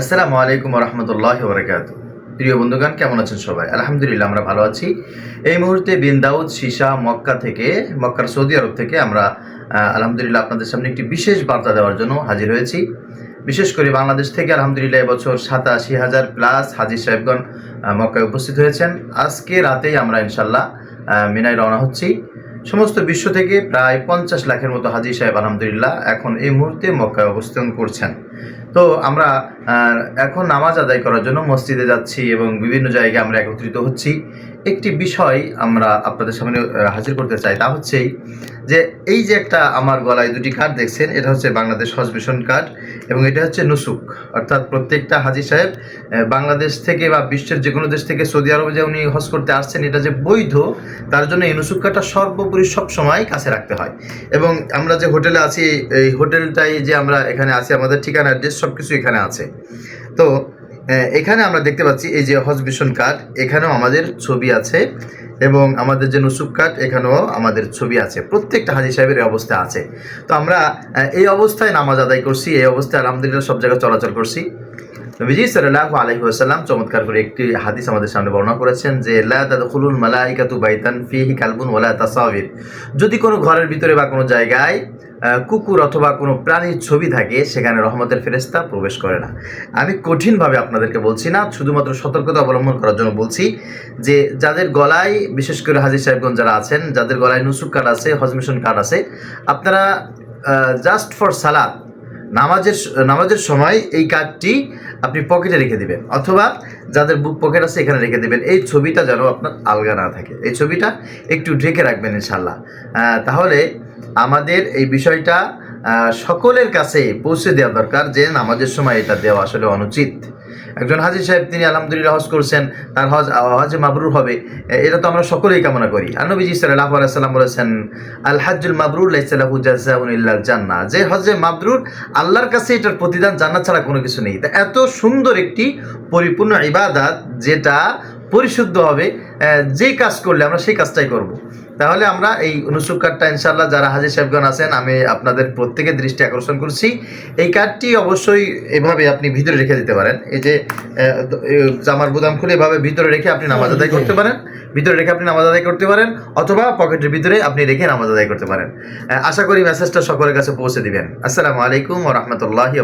আসসালামু আলাইকুম রহমতুল্লাহ বরকাত প্রিয় বন্ধুগণ, কেমন আছেন সবাই? আলহামদুলিল্লাহ, আমরা ভালো আছি। এই মুহূর্তে বিন দাউদ সীসা মক্কা থেকে, মক্কার সৌদি আরব থেকে আমরা আলহামদুলিল্লাহ আপনাদের সামনে একটি বিশেষ বার্তা দেওয়ার জন্য হাজির হয়েছি। বিশেষ করে বাংলাদেশ থেকে আলহামদুলিল্লাহ এবছর সাতাশি হাজার প্লাস হাজির সাহেবগণ মক্কায় উপস্থিত হয়েছেন। আজকে রাতেই আমরা ইনশাল্লাহ মিনায় রওনা হচ্ছি। সমস্ত বিশ্ব থেকে প্রায় পঞ্চাশ লাখের মতো হাজি সাহেব আলহামদুলিল্লাহ এখন এই মুহূর্তে মক্কায় অবস্থান করছেন। তো আমরা এখন নামাজ আদায় করার জন্য মসজিদে যাচ্ছি এবং বিভিন্ন জায়গায় আমরা একত্রিত হচ্ছি। একটি বিষয় আমরা আপনাদের সামনে হাজির করতে চাই তা হচ্ছেই যে এই যে একটা আমার গলায় দুটি কার্ড দেখছেন, এটা হচ্ছে বাংলাদেশ হজ মিশন কার্ড এবং এটা হচ্ছে নুসুক। অর্থাৎ প্রত্যেকটা হাজি সাহেব বাংলাদেশ থেকে বা বিশ্বের যে কোনো দেশ থেকে সৌদি আরবে যে উনি হজ করতে আসছেন, এটা যে বৈধ, তার জন্য এই নুসুক কার্ডটা সর্বোপরি সবসময় কাছে রাখতে হয়। এবং আমরা যে হোটেলে আছি, এই হোটেলটাই যে আমরা এখানে আছি, আমাদের ঠিকানা অ্যাড্রেস সব কিছু এখানে আছে। তো এখানে আমরা দেখতে পাচ্ছি এই যে হসবিশন মিশন কার্ড এখানেও আমাদের ছবি আছে এবং আমাদের যে নুসুক কার্ড এখানেও আমাদের ছবি আছে। প্রত্যেকটা হাজি সাহেবের এই অবস্থা আছে। তো আমরা এই অবস্থায় নামাজ আদায় করছি, এই অবস্থায় আলহামদুলিল্লাহ সব জায়গায় চলাচল করছি। নবীজি সাল্লাল্লাহু আলাইহি ওয়াসাল্লাম চমৎকার করে একটি হাদিস আমাদের সামনে বর্ণনা করেছেন যে, লা তাদখুলুল মালাইকাতু বাইতান ফিহি কালবুন ওয়ালা তাসাবির যদি কোনো ঘরের ভিতরে বা কোনো জায়গায় কুকুর অথবা কোনো প্রাণীর ছবি থাকে, সেখানে রহমতের ফেরেস্তা প্রবেশ করে না। আমি কঠিনভাবে আপনাদেরকে বলছি না, শুধুমাত্র সতর্কতা অবলম্বন করার জন্য বলছি যে, যাদের গলায়, বিশেষ করে হাজির সাহেবগঞ্জ যারা আছেন, যাদের গলায় নুসুক কার্ড আছে হজমিশন কার্ড আছে, আপনারা জাস্ট ফর সালাদ নামাজের নামাজের সময় এই কার্ডটি আপনি পকেটে রেখে দেবেন অথবা যাদের বুক পকেট আছে এখানে রেখে দেবেন। এই ছবিটা যেন আপনার আলগা না থাকে। এই ছবিটা একটু ঢেকে রাখবেন ইনশাল্লাহ তাহলে আমাদের এই বিষয়টা সকলের কাছে পৌঁছে দেওয়া দরকার যে নামাজের সময় এটা দেওয়া আসলে অনুচিত। একজন হাজির সাহেব, তিনি আলহামদুলিল্লাহ হজ করছেন, তার হজ, হজে মাবরুর হবে। এটা তো আমরা সকলেই কামনা করি। আর নবীজি সাল্লাহ আলাইসাল্লাম বলেছেন আল হাজ্জুল মাবরুর ইল্লাল জান্নাহ। যে হজে মাবরুর, আল্লাহর কাছে এটার প্রতিদান জান্নাত ছাড়া কোনো কিছু নেই। তা এত সুন্দর একটি পরিপূর্ণ ইবাদাত, যেটা পরিশুদ্ধ হবে যেই কাজ করলে আমরা সেই কাজটাই করব। তাহলে আমরা এই নুসুক কার্ডটা ইনশাল্লাহ যারা হাজির সাহেবগণ আছেন আমি আপনাদের প্রত্যেকের দৃষ্টি আকর্ষণ করছি। এই কার্ডটি অবশ্যই এভাবে আপনি ভিতরে রেখে দিতে পারেন। এই যে জামার বুদাম খুলে এভাবে ভিতরে রেখে আপনি নামাজ আদায় করতে পারেন। ভিতরে রেখে আপনি নামাজ আদায় করতে পারেন অথবা পকেটের ভিতরে আপনি রেখে নামাজ আদায় করতে পারেন। আশা করি মেসেজটা সকলের কাছে পৌঁছে দিবেন। আসসালামু আলাইকুম ও রহমতুল্লাহি